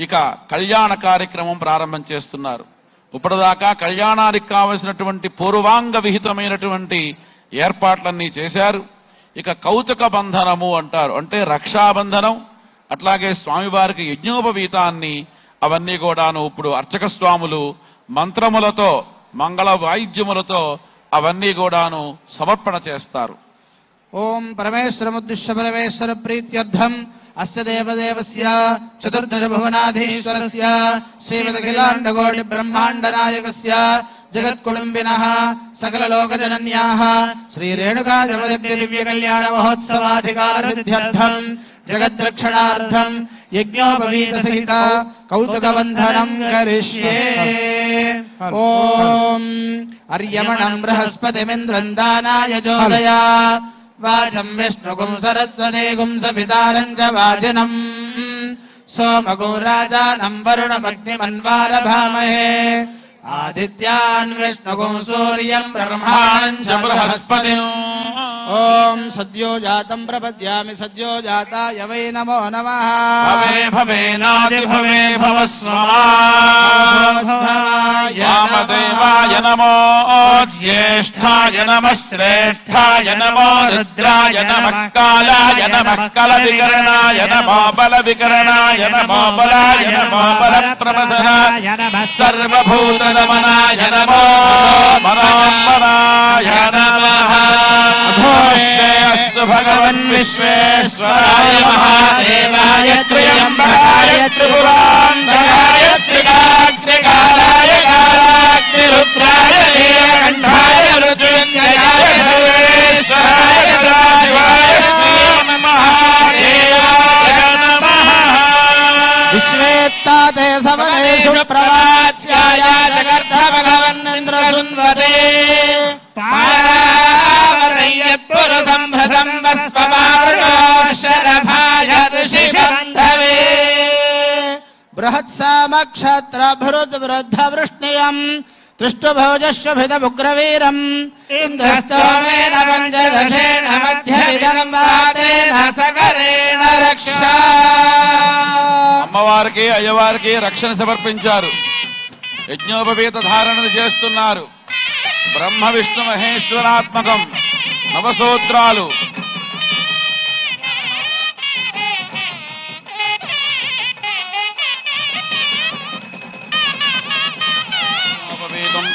ఇక కళ్యాణ కార్యక్రమం ప్రారంభం చేస్తున్నారు. ఇప్పటిదాకా కళ్యాణానికి కావలసినటువంటి పూర్వాంగ విహితమైనటువంటి ఏర్పాట్లన్నీ చేశారు. ఇక కౌతుక బంధనము అంటారు. అంటే రక్షాబంధనం అట్లాగే స్వామివారికి యజ్ఞోపవీతాన్ని అవన్నీ కూడాను ఇప్పుడు అర్చక స్వాములు మంత్రములతో మంగళ వాయిద్యములతో అవన్నీ కూడాను సమర్పణ చేస్తారు. ఓం పరమేశ్వరముద్దిశ్య పరమేశ్వర ప్రీత్యర్థం. అస్య దేవదేవస్య చతుర్దశ భువనాధీశ్వరస్య శ్రీమదఖిలాండకోటి బ్రహ్మాండ నాయకస్య జగత్కుటుంబినః సకల లోకజనన్యాః శ్రీ రేణుకా జగదగ్ని దివ్య కళ్యాణ మహోత్సవాధికార సిద్ధ్యర్థం జగద్రక్షణార్థం యజ్ఞోపవీత సహిత కౌతుక బంధనం కరిష్యే ఓం అర్యమణం బృహస్పతిమింద్రం దానాయ జోదయా వాచం విష్ణుగుం సరస్వతీగుం సపితారం చ వాజినం సోమగుం రాజానం వరుణమగ్నిమన్వారభామహే. ఆదిత్యాన్ విష్ణుగుం సూర్యం బ్రహ్మాణం చ బృహస్పతి. ఓం సద్యో జాతం ప్రపద్యామి సద్యో జాతాయ వై నమో నమః భవే భవేనాది భవే వామదేవాయ నమో జ్యేష్ఠాయ నమ శ్రేష్ఠాయ నమో రుద్రాయ నమ కాలాయ నమ కల వికరణాయ నమో బల వికరణాయ నమో వస్వమారుణోశరభాయ ఋషిబంధవే బృహత్సామక్షత్ర భృద్ వృద్ధ వృష్ణియం తృష్టుభోజశుభితముగ్రవీరం ఇంద్రస్తోమేన సకరేణ రక్షా అమ్మవారికి అయ్యవారికి రక్షణ సమర్పించారు. యజ్ఞోపవీత ధారణను చేస్తున్నారు. బ్రహ్మ విష్ణు మహేశ్వరాత్మకం. నవసూత్రాలు.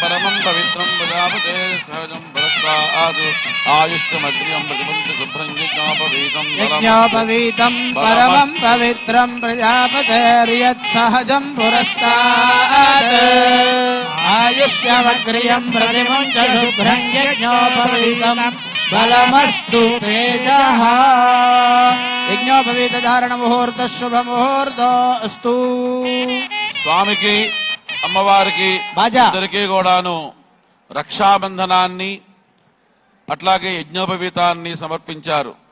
పరమం పవిత్రం ప్రజాపతే సహజం ఆయుష్మగ్రియం శుభ్రం యజ్ఞోపవీతం పరమం యజ్ఞోపవీతం పరమం పవిత్రం ప్రజాపతేర్యత్ సహజం పురస్తాత్. ఆయుష్యమగ్రియం ప్రతిమం చ శుభ్రం యజ్ఞోపవీతం బలమస్తు తేజ యజ్ఞోపవీత ధారణ ముహూర్త శుభ ముహూర్తో అస్తు స్వామికి అమ్మవారికి. ఇద్దరికీ కూడాను రక్షాబంధనాన్ని అట్లాగే యజ్ఞోపవీతాన్ని సమర్పించారు.